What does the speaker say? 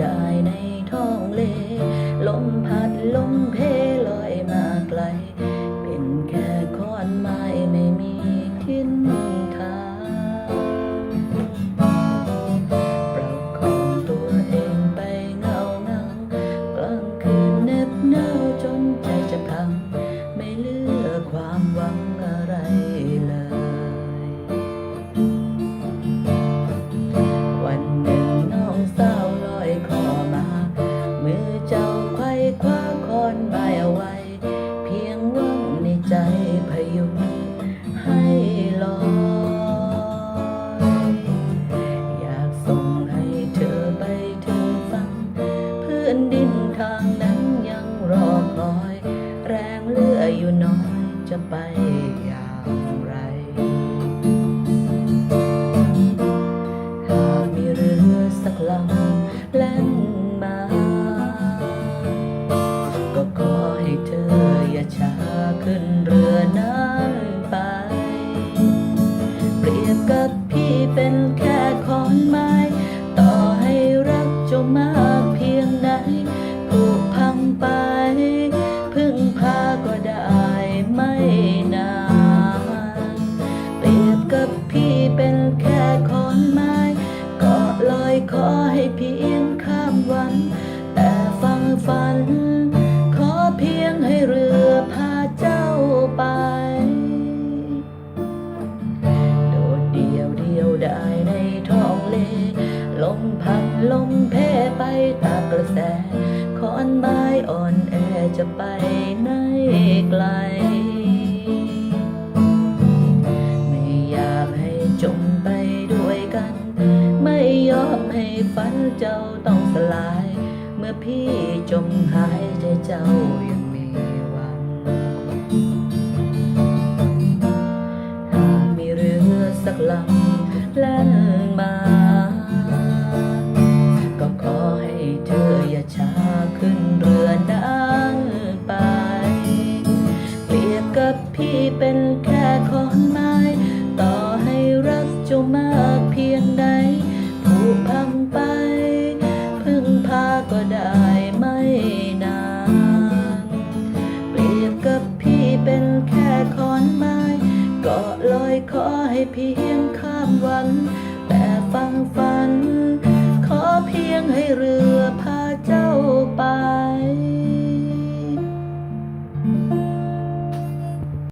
ได้ในท้องเล ลมพัดลมเพ จะไปอย่างไร หากมีเรือสักลำแล่นมา ก็ขอให้เธออย่าช้าขึ้นเรือนั้นไป เปรียบกับพี่เป็นแค่ ให้เพียงข้ามวัน แต่ฟังฝัน ขอเพียงให้เรือพาเจ้าไป โดดเดียวเดียวได้ในท้องเล ลมพัดลมเพไปตามกระแสขอนไม้อ่อนแอจะไปไหนไกล ฝันเจ้าต้องสลาย เมื่อพี่จมหายใจเจ้ายังมีหวังหากมีเรือสักลำแล่นมา ก็ขอให้เธออย่าช้าขึ้นเรือนั้นไป เปรียบกับพี่เป็นแค่ขอนม้ต่ พึ่งพาก็ได้ไม่นาน เปรียบกับพี่เป็นแค่ขอนไม้ก็ลอยขอให้เพียงข้ามวัน แต่ฟังฝัน ขอเพียงให้เรือพา